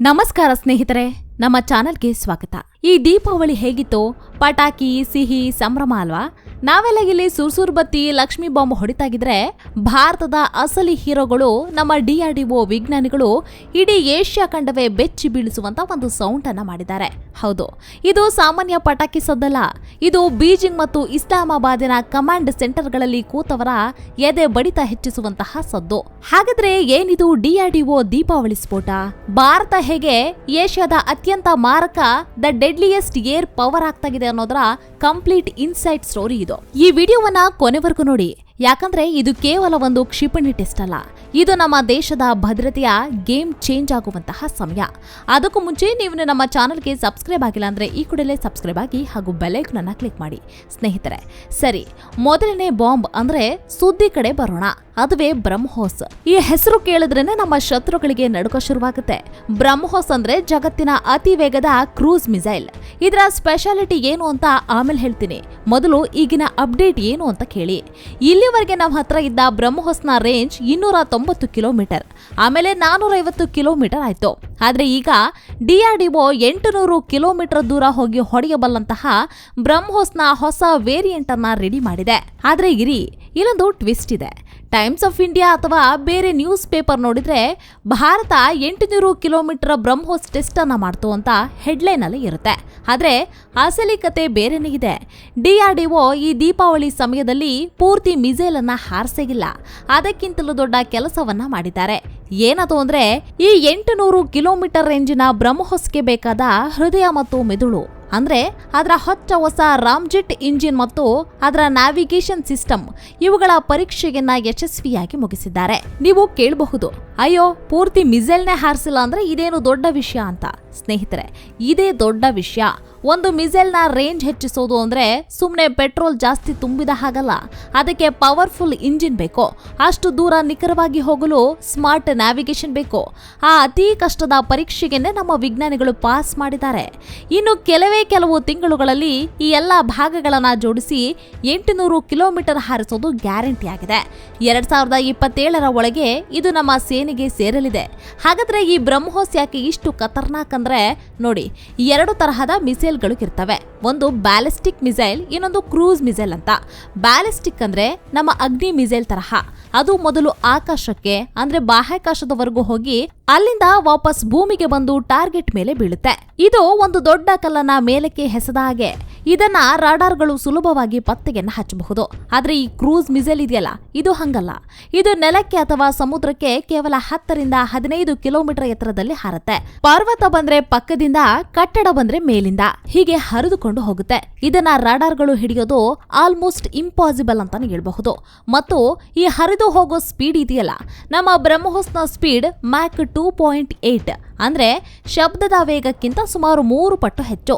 ನಮಸ್ಕಾರ ಸ್ನೇಹಿತರೆ ನಮ್ಮ ಚಾನಲ್ಗೆ ಸ್ವಾಗತ. ಈ ದೀಪಾವಳಿ ಹೇಗಿತ್ತು? ಪಟಾಕಿ ಸಿಹಿ ಸಂಭ್ರಮ ಅಲ್ವಾ? ನಾವೆಲ್ಲ ಇಲ್ಲಿ ಸುರ್ಸುರ್ ಬತ್ತಿ, ಲಕ್ಷ್ಮಿ ಬಾಂಬ್ ಹೊಡಿತಾಗಿದ್ರೆ ಭಾರತದ ಅಸಲಿ ಹೀರೋಗಳು, ನಮ್ಮ ಡಿಆರ್ಡಿಒ ವಿಜ್ಞಾನಿಗಳು ಇಡೀ ಏಷ್ಯಾ ಖಂಡವೇ ಬೆಚ್ಚಿ ಬೀಳಿಸುವಂತ ಒಂದು ಸೌಂಡ್ ಅನ್ನ ಮಾಡಿದ್ದಾರೆ. ಹೌದು, ಇದು ಸಾಮಾನ್ಯ ಪಟಾಕಿ ಸದ್ದಲ್ಲ. ಇದು ಬೀಜಿಂಗ್ ಮತ್ತು ಇಸ್ಲಾಮಾಬಾದಿನ ಕಮಾಂಡ್ ಸೆಂಟರ್ಗಳಲ್ಲಿ ಕೂತವರ ಎದೆ ಬಡಿತ ಹೆಚ್ಚಿಸುವಂತಹ ಸದ್ದು. ಹಾಗಾದ್ರೆ ಏನಿದು ಡಿಆರ್ಡಿಒ ದೀಪಾವಳಿ ಸ್ಫೋಟ? ಭಾರತ ಹೇಗೆ ಏಷ್ಯಾದ ಅತ್ಯಂತ ಮಾರಕ, ದ ಡೆಡ್ಲಿಯೆಸ್ಟ್ ಏರ್ ಪವರ್ ಆಗ್ತಾಗಿದೆ ಅನ್ನೋದರ ಕಂಪ್ಲೀಟ್ ಇನ್ಸೈಟ್ ಸ್ಟೋರಿ ಇದು ಈ ವಿಡಿಯೋವನ್ನ ಕೊನೆವರೆಗೂ ನೋಡಿ. ಯಾಕಂದ್ರೆ ಇದು ಕೇವಲ ಒಂದು ಕ್ಷಿಪಣಿ ಟೆಸ್ಟ್ ಅಲ್ಲ. ಇದು ನಮ್ಮ ದೇಶದ ಭದ್ರತೆಯ ಗೇಮ್ ಚೇಂಜ್ ಆಗುವಂತಹ ಸಮಯ. ಅದಕ್ಕೂ ಮುಂಚೆ ನೀವು ನಮ್ಮ ಚಾನಲ್ಗೆ ಸಬ್ಸ್ಕ್ರೈಬ್ ಆಗಿಲ್ಲ ಅಂದ್ರೆ ಈ ಕೂಡಲೇ ಸಬ್ಸ್ಕ್ರೈಬ್ ಆಗಿ ಹಾಗೂ ಬೆಲೈಕನ್ ಅನ್ನ ಕ್ಲಿಕ್ ಮಾಡಿ. ಸ್ನೇಹಿತರೆ, ಸರಿ, ಮೊದಲನೇ ಬಾಂಬ್ ಅಂದ್ರೆ ಸುದ್ದಿ ಕಡೆ ಬರೋಣ. ಅದುವೇ ಬ್ರಹ್ಮೋಸ್. ಈ ಹೆಸರು ಕೇಳಿದ್ರೇನೆ ನಮ್ಮ ಶತ್ರುಗಳಿಗೆ ನಡುಕ ಶುರುವಾಗುತ್ತೆ. ಬ್ರಹ್ಮೋಸ್ ಅಂದ್ರೆ ಜಗತ್ತಿನ ಅತಿ ವೇಗದ ಕ್ರೂಸ್ ಮಿಸೈಲ್. ಇದರ ಸ್ಪೆಷಾಲಿಟಿ ಏನು ಅಂತ ಆಮೇಲೆ ಹೇಳ್ತೀನಿ. ಮೊದಲು ಈಗಿನ ಅಪ್ಡೇಟ್ ಏನು ಅಂತ ಕೇಳಿ. ಇಲ್ಲಿವರೆಗೆ ನಮ್ಮ ಹತ್ರ ಇದ್ದ ಬ್ರಹ್ಮೋಸ್ನ ರೇಂಜ್ ಇನ್ನೂರ ತೊಂಬತ್ತು ಕಿಲೋಮೀಟರ್ ಆಮೇಲೆ ನಾನೂರೈವತ್ತು ಕಿಲೋಮೀಟರ್ ಆಯ್ತು. ಆದರೆ ಈಗ ಡಿಆರ್ಡಿಒ ಎಂಟುನೂರು ಕಿಲೋಮೀಟರ್ ದೂರ ಹೋಗಿ ಹೊಡೆಯಬಲ್ಲಂತಹ ಬ್ರಹ್ಮೋಸ್ನ ಹೊಸ ವೇರಿಯಂಟ್ ರೆಡಿ ಮಾಡಿದೆ. ಆದರೆ ಇರಿ ಇಲ್ಲೊಂದು ಟ್ವಿಸ್ಟ್ ಇದೆ. ಟೈಮ್ಸ್ ಆಫ್ ಇಂಡಿಯಾ ಅಥವಾ ಬೇರೆ ನ್ಯೂಸ್ ಪೇಪರ್ ನೋಡಿದ್ರೆ ಭಾರತ ಎಂಟುನೂರು ಕಿಲೋಮೀಟರ್ ಬ್ರಹ್ಮೋಸ್ ಟೆಸ್ಟ್ ಅನ್ನ ಮಾಡ್ತು ಅಂತ ಹೆಡ್ಲೈನಲ್ಲಿ ಇರುತ್ತೆ. ಆದರೆ ಅಸಲಿ ಕತೆ ಬೇರೆನೇ ಇದೆ. ಒ ಈ ದೀಪಾವಳಿ ಸಮಯದಲ್ಲಿ ಪೂರ್ತಿ ಮಿಸೈಲ್ ಅನ್ನ ಹಾರಿಸೇಗಿಲ್ಲ. ಅದಕ್ಕಿಂತಲೂ ದೊಡ್ಡ ಕೆಲಸವನ್ನ ಮಾಡಿದ್ದಾರೆ. ಏನದು ಅಂದ್ರೆ ಈ ಎಂಟುನೂರು ಕಿಲೋಮೀಟರ್ ರೇಂಜಿನ ಬ್ರಹ್ಮೋಸ್ಗೆ ಬೇಕಾದ ಹೃದಯ ಮತ್ತು ಮೆದುಳು ಅಂದ್ರೆ ಅದರ ಹೊಚ್ಚ ಹೊಸ ರಾಮ್ಜೆಟ್ ಇಂಜಿನ್ ಮತ್ತು ಅದರ ನ್ಯಾವಿಗೇಷನ್ ಸಿಸ್ಟಮ್ ಇವುಗಳ ಪರೀಕ್ಷೆಯನ್ನ ಯಶಸ್ವಿಯಾಗಿ ಮುಗಿಸಿದ್ದಾರೆ. ನೀವು ಕೇಳಬಹುದು, ಅಯ್ಯೋ, ಪೂರ್ತಿ ಮಿಸೈಲ್ನೇ ಹಾರಿಸಿಲ್ಲ ಅಂದ್ರೆ ಇದೇನು ದೊಡ್ಡ ವಿಷಯ ಅಂತ. ಸ್ನೇಹಿತರೆ, ಇದೇ ದೊಡ್ಡ ವಿಷಯ. ಒಂದು ಮಿಸೈಲ್ನ ರೇಂಜ್ ಹೆಚ್ಚಿಸೋದು ಅಂದ್ರೆ ಸುಮ್ಮನೆ ಪೆಟ್ರೋಲ್ ಜಾಸ್ತಿ ತುಂಬಿದ ಹಾಗಲ್ಲ. ಅದಕ್ಕೆ ಪವರ್ಫುಲ್ ಇಂಜಿನ್ ಬೇಕು. ಅಷ್ಟು ದೂರ ನಿಖರವಾಗಿ ಹೋಗಲು ಸ್ಮಾರ್ಟ್ ನ್ಯಾವಿಗೇಷನ್ ಬೇಕು. ಆ ಅತಿ ಕಷ್ಟದ ಪರೀಕ್ಷೆಗೆನೆ ನಮ್ಮ ವಿಜ್ಞಾನಿಗಳು ಪಾಸ್ ಮಾಡಿದ್ದಾರೆ. ಇನ್ನು ಕೆಲವೇ ಕೆಲವು ತಿಂಗಳುಗಳಲ್ಲಿ ಈ ಎಲ್ಲ ಭಾಗಗಳನ್ನ ಜೋಡಿಸಿ ಎಂಟುನೂರು ಕಿಲೋಮೀಟರ್ ಹಾರಿಸೋದು ಗ್ಯಾರಂಟಿ ಆಗಿದೆ. ಎರಡ್ ಸಾವಿರದ ಇಪ್ಪತ್ತೇಳರ ಒಳಗೆ ಇದು ನಮ್ಮ ಸೇನೆಗೆ ಸೇರಲಿದೆ. ಹಾಗಾದ್ರೆ ಈ ಬ್ರಹ್ಮೋಸ್ ಯಾಕೆ ಇಷ್ಟು ಖತರ್ನಾಕ್ ಅಂದ್ರೆ ನೋಡಿ, ಎರಡು ತರಹದ ಮಿಸೈಲ್ಗಳು ಇರ್ತವೆ. ಒಂದು ಬ್ಯಾಲಿಸ್ಟಿಕ್ ಮಿಸೈಲ್, ಇನ್ನೊಂದು ಕ್ರೂಸ್ ಮಿಸೈಲ್ ಅಂತ. ಬ್ಯಾಲಿಸ್ಟಿಕ್ ಅಂದ್ರೆ ನಮ್ಮ ಅಗ್ನಿ ಮಿಸೈಲ್ ತರಹ. ಅದು ಮೊದಲು ಆಕಾಶಕ್ಕೆ, ಅಂದ್ರೆ ಬಾಹ್ಯಾಕಾಶದವರೆಗೂ ಹೋಗಿ ಅಲ್ಲಿಂದ ವಾಪಸ್ ಭೂಮಿಗೆ ಬಂದು ಟಾರ್ಗೆಟ್ ಮೇಲೆ ಬೀಳುತ್ತೆ. ಇದು ಒಂದು ದೊಡ್ಡ ಕಲ್ಲನ್ನ ಮೇಲಕ್ಕೆ ಹೆಸದ ಹಾಗೆ. ಇದನ್ನ ರಾಡಾರ್ಗಳು ಸುಲಭವಾಗಿ ಪತ್ತೆಯನ್ನು ಹಚ್ಚಬಹುದು. ಆದರೆ ಈ ಕ್ರೂಸ್ ಮಿಸೈಲ್ ಇದೆಯಲ್ಲ, ಇದು ಹಂಗಲ್ಲ. ಇದು ನೆಲಕ್ಕೆ ಅಥವಾ ಸಮುದ್ರಕ್ಕೆ ಕೇವಲ ಹತ್ತರಿಂದ ಹದಿನೈದು ಕಿಲೋಮೀಟರ್ ಎತ್ತರದಲ್ಲಿ ಹಾರತ್ತೆ. ಪರ್ವತ ಬಂದ್ರೆ ಪಕ್ಕದಿಂದ, ಕಟ್ಟಡ ಬಂದ್ರೆ ಮೇಲಿಂದ, ಹೀಗೆ ಹರಿದುಕೊಂಡು ಹೋಗುತ್ತೆ. ಇದನ್ನ ರಾಡಾರ್ಗಳು ಹಿಡಿಯೋದು ಆಲ್ಮೋಸ್ಟ್ ಇಂಪಾಸಿಬಲ್ ಅಂತಾನೆ ಹೇಳ್ಬಹುದು. ಮತ್ತು ಈ ಹರಿದು ಹೋಗೋ ಸ್ಪೀಡ್ ಇದೆಯಲ್ಲ, ನಮ್ಮ ಬ್ರಹ್ಮೋಸ್ನ speed Mach two point eight ಅಂದ್ರೆ ಶಬ್ದದ ವೇಗಕ್ಕಿಂತ ಸುಮಾರು ಮೂರು ಪಟ್ಟು ಹೆಚ್ಚು.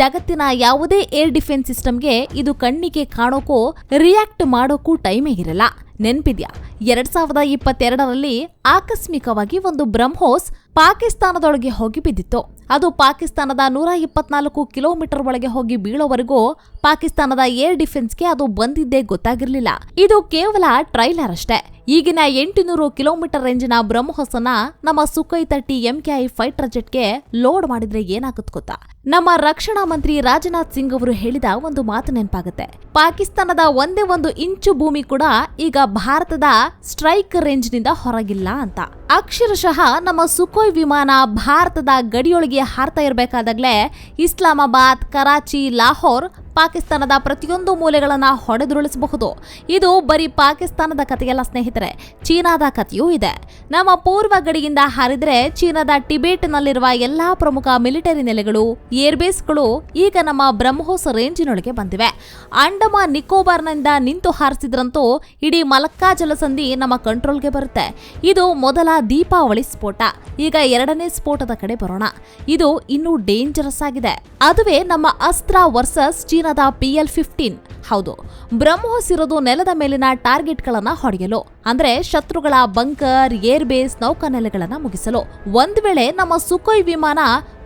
ಜಗತ್ತಿನ ಯಾವುದೇ ಏರ್ ಡಿಫೆನ್ಸ್ ಸಿಸ್ಟಮ್ಗೆ ಇದು ಕಣ್ಣಿಗೆ ಕಾಣೋಕೋ ರಿಯಾಕ್ಟ್ ಮಾಡೋಕ್ಕೂ ಟೈಮೇ ಇರಲ್ಲ. ನೆನ್ಪಿದ್ಯಾ? ಎರಡ್ ಸಾವಿರದ ಇಪ್ಪತ್ತೆರಡರಲ್ಲಿ ಆಕಸ್ಮಿಕವಾಗಿ ಒಂದು ಬ್ರಹ್ಮೋಸ್ ಪಾಕಿಸ್ತಾನದೊಳಗೆ ಹೋಗಿ ಬಿದ್ದಿತ್ತು. ಅದು ಪಾಕಿಸ್ತಾನದ ನೂರ ಇಪ್ಪತ್ನಾಲ್ಕು ಕಿಲೋಮೀಟರ್ ಒಳಗೆ ಹೋಗಿ ಬೀಳೋವರೆಗೂ ಪಾಕಿಸ್ತಾನದ ಏರ್ ಡಿಫೆನ್ಸ್ಗೆ ಅದು ಬಂದಿದ್ದೇ ಗೊತ್ತಾಗಿರಲಿಲ್ಲ. ಇದು ಕೇವಲ ಟ್ರೈಲರ್ ಅಷ್ಟೇ. ಈಗಿನ ಎಂಟುನೂರು ಕಿಲೋಮೀಟರ್ ರೇಂಜ್ನ ಬ್ರಹ್ಮೋಸನ ನಮ್ಮ ಸುಖೈ ತರ್ಟಿ ಎಂಕೆಐ ಫೈಟರ್ ಜೆಟ್ಗೆ ಲೋಡ್ ಮಾಡಿದ್ರೆ ಏನಾಗುತ್ತೆ ಗೊತ್ತಾ? ನಮ್ಮ ರಕ್ಷಣಾ ಮಂತ್ರಿ ರಾಜನಾಥ್ ಸಿಂಗ್ ಅವರು ಹೇಳಿದ ಒಂದು ಮಾತು ನೆನಪಾಗುತ್ತೆ. ಪಾಕಿಸ್ತಾನದ ಒಂದೇ ಒಂದು ಇಂಚು ಭೂಮಿ ಕೂಡ ಈಗ ಭಾರತದ ಸ್ಟ್ರೈಕ್ ರೇಂಜ್ನಿಂದ ಹೊರಗಿಲ್ಲ ಅಂತ. ಅಕ್ಷರಶಃ ನಮ್ಮ ಸುಖೋಯ್ ವಿಮಾನ ಭಾರತದ ಗಡಿಯೊಳಗೆ ಹಾರ್ತಾ ಇರಬೇಕಾದಾಗಲೇ ಇಸ್ಲಾಮಾಬಾದ್ ಕರಾಚಿ ಲಾಹೋರ್ ಪಾಕಿಸ್ತಾನದ ಪ್ರತಿಯೊಂದು ಮೂಲೆಗಳನ್ನು ಹೊಡೆದುರುಳಿಸಬಹುದು. ಇದು ಬರೀ ಪಾಕಿಸ್ತಾನದ ಕಥೆಯಲ್ಲ ಸ್ನೇಹಿತರೆ, ಚೀನಾದ ಕಥೆಯೂ ಇದೆ. ನಮ್ಮ ಪೂರ್ವ ಗಡಿಯಿಂದ ಹಾರಿದ್ರೆ ಚೀನಾದ ಟಿಬೇಟ್ನಲ್ಲಿರುವ ಎಲ್ಲಾ ಪ್ರಮುಖ ಮಿಲಿಟರಿ ನೆಲೆಗಳು, ಏರ್ಬೇಸ್ಗಳು ಈಗ ನಮ್ಮ ಬ್ರಹ್ಮೋಸ್ ರೇಂಜಿನೊಳಗೆ ಬಂದಿವೆ. ಅಂಡಮಾನ್ ನಿಕೋಬಾರ್ನಿಂದ ನಿಂತು ಹಾರಿಸಿದ್ರಂತೂ ಇಡೀ ಮಲಕ್ಕಾ ಜಲಸಂಧಿ ನಮ್ಮ ಕಂಟ್ರೋಲ್ಗೆ ಬರುತ್ತೆ. ಇದು ಮೊದಲ ದೀಪಾವಳಿ ಸ್ಫೋಟ. ಈಗ ಎರಡನೇ ಸ್ಫೋಟದ ಕಡೆ ಬರೋಣ. ಇದು ಇನ್ನೂ ಡೇಂಜರಸ್ ಆಗಿದೆ. ಅದುವೇ ನಮ್ಮ ಅಸ್ತ್ರ ವರ್ಸಸ್ ಚೀನಾ ಚೀನಾದ ಪಿಎಲ್ ಫಿಫ್ಟೀನ್. ಹೌದು ಬ್ರಹ್ಮೋಸ್ ಇರೋದು ನೆಲದ ಮೇಲಿನ ಟಾರ್ಗೆಟ್ಗಳನ್ನು ಹೊಡೆಯಲು, ಅಂದ್ರೆ ಶತ್ರುಗಳ ಬಂಕರ್ ಏರ್ ಬೇಸ್ ನೌಕಾನೆಲೆಗಳನ್ನ ಮುಗಿಸಲು. ಒಂದ್ ವೇಳೆ ನಮ್ಮ ಸುಖೋಯ್ ವಿಮಾನ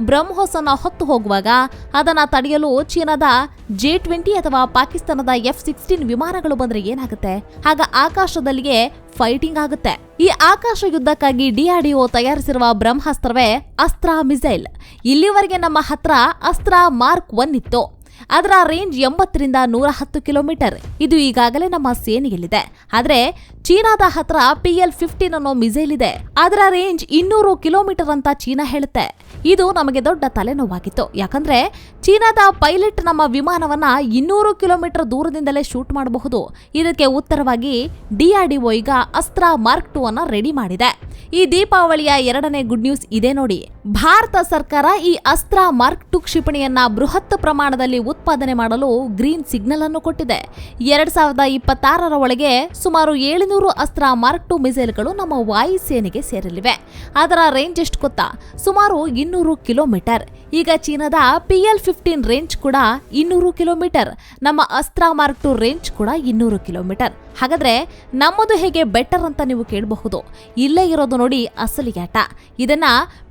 ಬ್ರಹ್ಮೋಸ್ ಅನ್ನ ಹೊತ್ತು ಹೋಗುವಾಗ ಅದನ್ನ ತಡೆಯಲು ಚೀನಾದ ಜೆ ಟ್ವೆಂಟಿ ಅಥವಾ ಪಾಕಿಸ್ತಾನದ ಎಫ್ ಸಿಕ್ಸ್ಟೀನ್ ವಿಮಾನಗಳು ಬಂದ್ರೆ ಏನಾಗುತ್ತೆ? ಆಗ ಆಕಾಶದಲ್ಲಿಯೇ ಫೈಟಿಂಗ್ ಆಗುತ್ತೆ. ಈ ಆಕಾಶ ಯುದ್ಧಕ್ಕಾಗಿ ಡಿಆರ್ಡಿಒ ತಯಾರಿಸಿರುವ ಬ್ರಹ್ಮಾಸ್ತ್ರವೇ ಅಸ್ತ್ರ ಮಿಸೈಲ್. ಇಲ್ಲಿವರೆಗೆ ನಮ್ಮ ಹತ್ರ ಅಸ್ತ್ರ ಮಾರ್ಕ್ ಒನ್ ಇತ್ತು. ಅದರ ರೇಂಜ್ ಎಂಬತ್ತರಿಂದ ನೂರ ಹತ್ತು ಕಿಲೋಮೀಟರ್. ಇದು ಈಗಾಗಲೇ ನಮ್ಮ ಸೇನೆಯಲ್ಲಿದೆ. ಆದರೆ ಚೀನಾದ ಹತ್ರ ಪಿ ಎಲ್ ಫಿಫ್ಟೀನ್ ಅನ್ನೋ ಮಿಸೈಲ್ ಇದೆ. ಅದರ ರೇಂಜ್ ಇನ್ನೂರು ಕಿಲೋಮೀಟರ್ ಅಂತ ಚೀನಾ ಹೇಳುತ್ತೆ. ಇದು ನಮಗೆ ದೊಡ್ಡ ತಲೆನೋವಾಗಿತ್ತು. ಯಾಕಂದ್ರೆ ಚೀನಾದ ಪೈಲಟ್ ನಮ್ಮ ವಿಮಾನವನ್ನ ಇನ್ನೂರು ಕಿಲೋಮೀಟರ್ ದೂರದಿಂದಲೇ ಶೂಟ್ ಮಾಡಬಹುದು. ಇದಕ್ಕೆ ಉತ್ತರವಾಗಿ ಡಿಆರ್ಡಿಒ ಈಗ ಅಸ್ತ್ರ ಮಾರ್ಕ್ ಟೂ ಅನ್ನ ರೆಡಿ ಮಾಡಿದೆ. ಈ ದೀಪಾವಳಿಯ ಎರಡನೇ ಗುಡ್ ನ್ಯೂಸ್ ಇದೆ ನೋಡಿ. ಭಾರತ ಸರ್ಕಾರ ಈ ಅಸ್ತ್ರ ಮಾರ್ಕ್ ಟು ಕ್ಷಿಪಣಿಯನ್ನ ಬೃಹತ್ ಪ್ರಮಾಣದಲ್ಲಿ ಉತ್ಪಾದನೆ ಮಾಡಲು ಗ್ರೀನ್ ಸಿಗ್ನಲ್ ಅನ್ನು ಕೊಟ್ಟಿದೆ. ಎರಡ್ ಸಾವಿರದ ಇಪ್ಪತ್ತಾರರ ಒಳಗೆ ಸುಮಾರು ಏಳುನೂರು ಅಸ್ತ್ರ ಮಾರ್ಕ್ ಟು ಮಿಸೈಲ್ಗಳು ನಮ್ಮ ವಾಯುಸೇನೆಗೆ ಸೇರಲಿವೆ. ಅದರ ರೇಂಜ್ ಎಷ್ಟು ಗೊತ್ತಾ? ಸುಮಾರು ಇನ್ನೂರು ಕಿಲೋಮೀಟರ್. ಈಗ ಚೀನಾದ ಪಿ ಎಲ್ ಫಿಫ್ಟೀನ್ ರೇಂಜ್ ಕೂಡ ಇನ್ನೂರು ಕಿಲೋಮೀಟರ್, ನಮ್ಮ ಅಸ್ತ್ರ ಮಾರ್ಕ್ ಟು ರೇಂಜ್ ಕೂಡ ಇನ್ನೂರು ಕಿಲೋಮೀಟರ್. ಹಾಗಾದ್ರೆ ನಮ್ಮದು ಹೇಗೆ ಬೆಟರ್ ಅಂತ ನೀವು ಕೇಳಬಹುದು? ಇಲ್ಲೇ ಇರೋದು ನೋಡಿ ಅಸಲಿಯಾಟ ಇದನ್ನ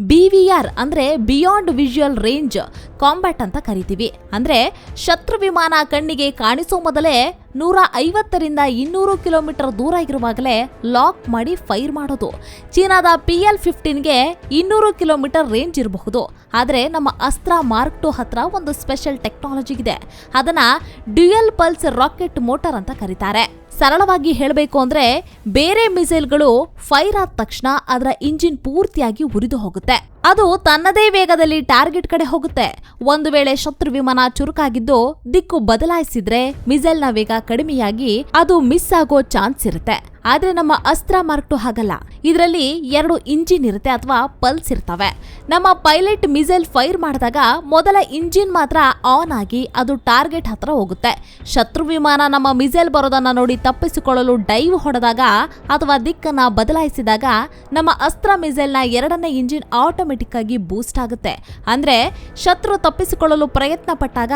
ಬಿ ವಿ ಆರ್ ಅಂದ್ರೆ ಬಿಯಾಂಡ್ ವಿಜುವಲ್ ರೇಂಜ್ ಕಾಂಬ್ಯಾಟ್ ಅಂತ ಕರಿತೀವಿ. ಅಂದ್ರೆ ಶತ್ರು ವಿಮಾನ ಕಣ್ಣಿಗೆ ಕಾಣಿಸೋ ಮೊದಲೇ ನೂರ ಐವತ್ತರಿಂದ ಇನ್ನೂರು ಕಿಲೋಮೀಟರ್ ದೂರ ಇರುವಾಗಲೇ ಲಾಕ್ ಮಾಡಿ ಫೈರ್ ಮಾಡೋದು. ಚೀನಾದ ಪಿ ಎಲ್ ಫಿಫ್ಟೀನ್ಗೆ ಇನ್ನೂರು ಕಿಲೋಮೀಟರ್ ರೇಂಜ್ ಇರಬಹುದು. ಆದರೆ ನಮ್ಮ ಅಸ್ತ್ರ ಮಾರ್ಕ್ ಟು ಹತ್ರ ಒಂದು ಸ್ಪೆಷಲ್ ಟೆಕ್ನಾಲಜಿ ಇದೆ. ಅದನ್ನ ಡ್ಯುಯಲ್ ಪಲ್ಸ್ ರಾಕೆಟ್ ಮೋಟಾರ್ ಅಂತ ಕರೀತಾರೆ. ಸರಳವಾಗಿ ಹೇಳಬೇಕು ಅಂದ್ರೆ ಬೇರೆ ಮಿಸೈಲ್ಗಳು ಫೈರ್ ಆದ ತಕ್ಷಣ ಅದರ ಇಂಜಿನ್ ಪೂರ್ತಿಯಾಗಿ ಉರಿದು ಹೋಗುತ್ತೆ. ಅದು ತನ್ನದೇ ವೇಗದಲ್ಲಿ ಟಾರ್ಗೆಟ್ ಕಡೆ ಹೋಗುತ್ತೆ. ಒಂದು ವೇಳೆ ಶತ್ರು ವಿಮಾನ ಚುರುಕಾಗಿದ್ದು, ದಿಕ್ಕು ಬದಲಾಯಿಸಿದ್ರೆ ಮಿಸೈಲ್ನ ವೇಗ ಕಡಿಮೆಯಾಗಿ ಅದು ಮಿಸ್ ಆಗೋ ಚಾನ್ಸ್ ಇರುತ್ತೆ. ಆದ್ರೆ ನಮ್ಮ ಅಸ್ತ್ರ ಮಾರ್ಕ್ ಟು ಹಾಗಲ್ಲ. ಇದರಲ್ಲಿ ಎರಡು ಇಂಜಿನ್ ಇರುತ್ತೆ ಅಥವಾ ಪಲ್ಸ್ ಇರ್ತವೆ. ನಮ್ಮ ಪೈಲಟ್ ಮಿಸೈಲ್ ಫೈರ್ ಮಾಡಿದಾಗ ಮೊದಲ ಇಂಜಿನ್ ಮಾತ್ರ ಆನ್ ಆಗಿ ಅದು ಟಾರ್ಗೆಟ್ ಹತ್ರ ಹೋಗುತ್ತೆ. ಶತ್ರು ವಿಮಾನ ನಮ್ಮ ಮಿಸೈಲ್ ಬರೋದನ್ನ ನೋಡಿ ತಪ್ಪಿಸಿಕೊಳ್ಳಲು ಡೈವ್ ಹೊಡೆದಾಗ ಅಥವಾ ದಿಕ್ಕನ್ನ ಬದಲಾಯಿಸಿದಾಗ ನಮ್ಮ ಅಸ್ತ್ರ ಮಿಸೈಲ್ನ ಎರಡನೇ ಇಂಜಿನ್ ಆಟೋಮೆಟಿಕ್ ಆಗಿ ಬೂಸ್ಟ್ ಆಗುತ್ತೆ. ಅಂದ್ರೆ ಶತ್ರು ತಪ್ಪಿಸಿಕೊಳ್ಳಲು ಪ್ರಯತ್ನ ಪಟ್ಟಾಗ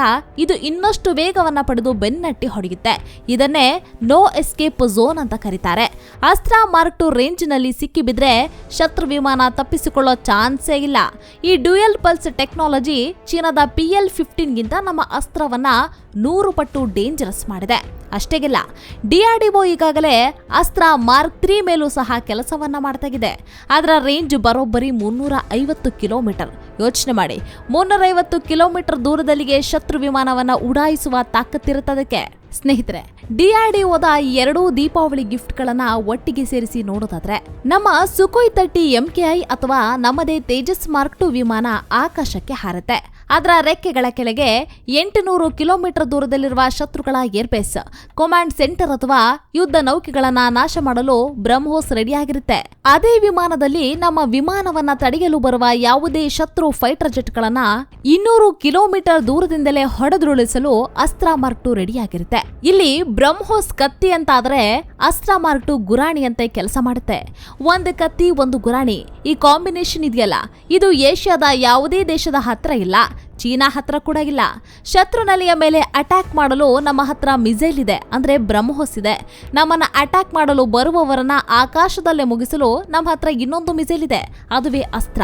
ಇದು ಇನ್ನಷ್ಟು ವೇಗವನ್ನ ಪಡೆದು ಬೆನ್ನಟ್ಟಿ ಹೊಡೆಯುತ್ತೆ. ಇದನ್ನೇ ನೋ ಎಸ್ಕೇಪ್ ಝೋನ್ ಅಂತ ಕರೀತಾರೆ. ಅಸ್ತ್ರ ಮಾರ್ಕ್ ಟು ರೇಂಜ್ನಲ್ಲಿ ಸಿಕ್ಕಿಬಿದ್ರೆ ಶತ್ರು ವಿಮಾನ ತಪ್ಪಿಸಿಕೊಳ್ಳೋ ಚಾನ್ಸೇ ಇಲ್ಲ. ಈ ಡ್ಯೂಯಲ್ ಪಲ್ಸ್ ಟೆಕ್ನಾಲಜಿ ಚೀನಾದ ಪಿ ಎಲ್ ಫಿಫ್ಟೀನ್ಗಿಂತ ನಮ್ಮ ಅಸ್ತ್ರವನ್ನ ನೂರು ಪಟ್ಟು ಡೇಂಜರಸ್ ಮಾಡಿದೆ. ಅಷ್ಟೇಗಿಲ್ಲ. ಡಿಆರ್ಡಿಒ ಈಗಾಗಲೇ ಅಸ್ತ್ರ ಮಾರ್ಕ್ ತ್ರೀ ಮೇಲೂ ಸಹ ಕೆಲಸವನ್ನ ಮಾಡ್ತಾಗಿದೆ. ಅದರ ರೇಂಜ್ ಬರೋಬ್ಬರಿ ಮುನ್ನೂರ ಐವತ್ತು ಕಿಲೋಮೀಟರ್. ಯೋಚನೆ ಮಾಡಿ. ಮುನ್ನೂರೈವತ್ತು ಕಿಲೋಮೀಟರ್ ದೂರದಲ್ಲಿಗೆ ಶತ್ರು ವಿಮಾನವನ್ನ ಉಡಾಯಿಸುವ ತಾಕತ್ತಿರುತ್ತದಕ್ಕೆ ಸ್ನೇಹಿತರೆ ಡಿಆರ್ಡಿಒದ ಎರಡೂ ದೀಪಾವಳಿ ಗಿಫ್ಟ್ಗಳನ್ನ ಒಟ್ಟಿಗೆ ಸೇರಿಸಿ ನೋಡೋದಾದ್ರೆ, ನಮ್ಮ ಸುಖೋಯ್ ತರ್ಟಿ ಎಂಕೆಐ ಅಥವಾ ನಮ್ಮದೇ ತೇಜಸ್ ಮಾರ್ಕ್ ಟು ವಿಮಾನ ಆಕಾಶಕ್ಕೆ ಹಾರುತ್ತೆ. ಅದರ ರೆಕ್ಕೆಗಳ ಕೆಳಗೆ ಎಂಟುನೂರು ಕಿಲೋಮೀಟರ್ ದೂರದಲ್ಲಿರುವ ಶತ್ರುಗಳ ಏರ್ಬೇಸ್ ಕಮಾಂಡ್ ಸೆಂಟರ್ ಅಥವಾ ಯುದ್ಧ ನೌಕೆಗಳನ್ನ ನಾಶ ಮಾಡಲು ಬ್ರಹ್ಮೋಸ್ ರೆಡಿಯಾಗಿರುತ್ತೆ. ಅದೇ ವಿಮಾನದಲ್ಲಿ ನಮ್ಮ ವಿಮಾನವನ್ನ ತಡೆಯಲು ಬರುವ ಯಾವುದೇ ಶತ್ರು ಫೈಟರ್ ಜೆಟ್ಗಳನ್ನ ಇನ್ನೂರು ಕಿಲೋಮೀಟರ್ ದೂರದಿಂದಲೇ ಹೊಡೆದುರುಳಿಸಲು ಅಸ್ತ್ರ ಮಾರ್ಕ್ ಟು ರೆಡಿಯಾಗಿರುತ್ತೆ. ಇಲ್ಲಿ ಬ್ರಹ್ಮೋಸ್ ಕತ್ತಿ ಅಂತ ಆದ್ರೆ ಅಸ್ತ್ರ ಮಾರ್ಕ್ ಟು ಗುರಾಣಿಯಂತೆ ಕೆಲಸ ಮಾಡುತ್ತೆ. ಒಂದು ಕತ್ತಿ, ಒಂದು ಗುರಾಣಿ ಈ ಕಾಂಬಿನೇಷನ್ ಇದೆಯಲ್ಲ. ಇದು ಏಷ್ಯಾದ ಯಾವುದೇ ದೇಶದ ಹತ್ರ ಇಲ್ಲ. ಚೀನಾ ಹತ್ರ ಕೂಡ ಇಲ್ಲ. ಶತ್ರು ನೆಲೆಯ ಮೇಲೆ ಅಟ್ಯಾಕ್ ಮಾಡಲು ನಮ್ಮ ಹತ್ರ ಮಿಸೈಲ್ ಇದೆ. ಅಂದ್ರೆ ಬ್ರಹ್ಮೋಸ್ ಇದೆ. ನಮ್ಮನ್ನ ಅಟ್ಯಾಕ್ ಮಾಡಲು ಬರುವವರನ್ನ ಆಕಾಶದಲ್ಲೇ ಮುಗಿಸಲು ನಮ್ಮ ಹತ್ರ ಇನ್ನೊಂದು ಮಿಸೈಲ್ ಇದೆ. ಅದುವೇ ಅಸ್ತ್ರ.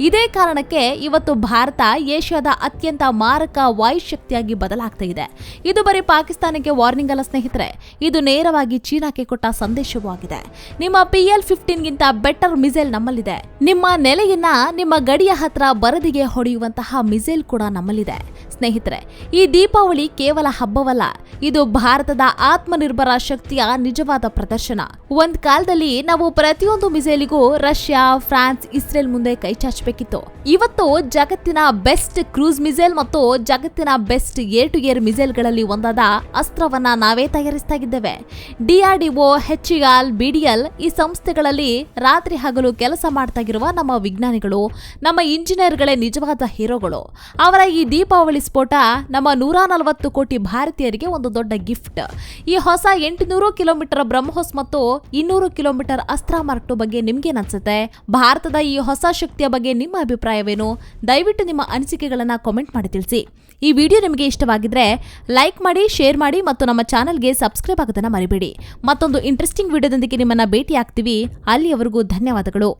ಇದೇ ಕಾರಣಕ್ಕೆ ಇವತ್ತು ಭಾರತ ಏಷ್ಯಾದ ಅತ್ಯಂತ ಮಾರಕ ವಾಯುಶಕ್ತಿಯಾಗಿ ಬದಲಾಗ್ತಾ ಇದೆ. ಇದು ಬರೀ ಪಾಕಿಸ್ತಾನಕ್ಕೆ ವಾರ್ನಿಂಗ್ ಅಲ್ಲ ಸ್ನೇಹಿತರೆ. ಇದು ನೇರವಾಗಿ ಚೀನಾಕ್ಕೆ ಕೊಟ್ಟ ಸಂದೇಶವೂ ಆಗಿದೆ. ನಿಮ್ಮ ಪಿ ಎಲ್ ಫಿಫ್ಟೀನ್ಗಿಂತ ಬೆಟರ್ ಮಿಸೈಲ್ ನಮ್ಮಲ್ಲಿದೆ. ನಿಮ್ಮ ನೆಲೆಯನ್ನ ನಿಮ್ಮ ಗಡಿಯ ಹತ್ರ ಬರದಿಗೆ ಹೊಡೆಯುವಂತಹ ಮಿಸೈಲ್ ನಮ್ಮಲ್ಲಿದೆ. ಸ್ನೇಹಿತರೆ, ಈ ದೀಪಾವಳಿ ಕೇವಲ ಹಬ್ಬವಲ್ಲ, ಇದು ಭಾರತದ ಆತ್ಮನಿರ್ಭರ ಶಕ್ತಿಯ ನಿಜವಾದ ಪ್ರದರ್ಶನ. ಒಂದ್ ಕಾಲದಲ್ಲಿ ನಾವು ಪ್ರತಿಯೊಂದು ಮಿಸೈಲಿಗೂ ರಷ್ಯಾ, ಫ್ರಾನ್ಸ್, ಇಸ್ರೇಲ್ ಮುಂದೆ ಕೈ ಚಾಚಬೇಕಿತ್ತು. ಇವತ್ತು ಜಗತ್ತಿನ ಬೆಸ್ಟ್ ಕ್ರೂಸ್ ಮಿಸೈಲ್ ಮತ್ತು ಜಗತ್ತಿನ ಬೆಸ್ಟ್ ಏರ್ ಟು ಏರ್ ಮಿಸೈಲ್ಗಳಲ್ಲಿ ಒಂದಾದ ಅಸ್ತ್ರವನ್ನ ನಾವೇ ತಯಾರಿಸ್ತಾ ಇದ್ದೇವೆ. ಡಿಆರ್ಡಿಒ ಹೆಚ್ಇಆಲ್ ಬಿಡಿಎಲ್ ಈ ಸಂಸ್ಥೆಗಳಲ್ಲಿ ರಾತ್ರಿ ಹಗಲು ಕೆಲಸ ಮಾಡ್ತಾ ಇರುವ ನಮ್ಮ ವಿಜ್ಞಾನಿಗಳು, ನಮ್ಮ ಇಂಜಿನಿಯರ್ಗಳೇ ನಿಜವಾದ ಹೀರೋಗಳು. ಅವರ ಈ ದೀಪಾವಳಿ ಸ್ಫೋಟ. ನಮ್ಮ ನೂರ ನಲವತ್ತು ಕೋಟಿ ಭಾರತೀಯರಿಗೆ ಒಂದು ದೊಡ್ಡ ಗಿಫ್ಟ್. ಈ ಹೊಸ ಎಂಟುನೂರು ಕಿಲೋಮೀಟರ್ ಬ್ರಹ್ಮೋಸ್ ಮತ್ತು ಇನ್ನೂರು ಕಿಲೋಮೀಟರ್ ಅಸ್ತ್ರ ಮಾರ್ಕ್ ಬಗ್ಗೆ ಬಗ್ಗೆ ನಿಮ್ಗೇನನ್ಸುತ್ತೆ ಭಾರತದ ಈ ಹೊಸ ಶಕ್ತಿಯ ಬಗ್ಗೆ ನಿಮ್ಮ ಅಭಿಪ್ರಾಯವೇನು? ದಯವಿಟ್ಟು ನಿಮ್ಮ ಅನಿಸಿಕೆಗಳನ್ನು ಕಾಮೆಂಟ್ ಮಾಡಿ ತಿಳಿಸಿ. ಈ ವಿಡಿಯೋ ನಿಮಗೆ ಇಷ್ಟವಾಗಿದ್ರೆ ಲೈಕ್ ಮಾಡಿ ಶೇರ್ ಮಾಡಿ ಮತ್ತು ನಮ್ಮ ಚಾನಲ್ಗೆ ಸಬ್ಸ್ಕ್ರೈಬ್ ಆಗೋದನ್ನು ಮರಿಬೇಡಿ. ಮತ್ತೊಂದು ಇಂಟ್ರೆಸ್ಟಿಂಗ್ ವಿಡಿಯೋದೊಂದಿಗೆ ನಿಮ್ಮನ್ನು ಭೇಟಿ ಆಗ್ತೀವಿ ಅಲ್ಲಿಯವರೆಗೂ ಧನ್ಯವಾದಗಳು.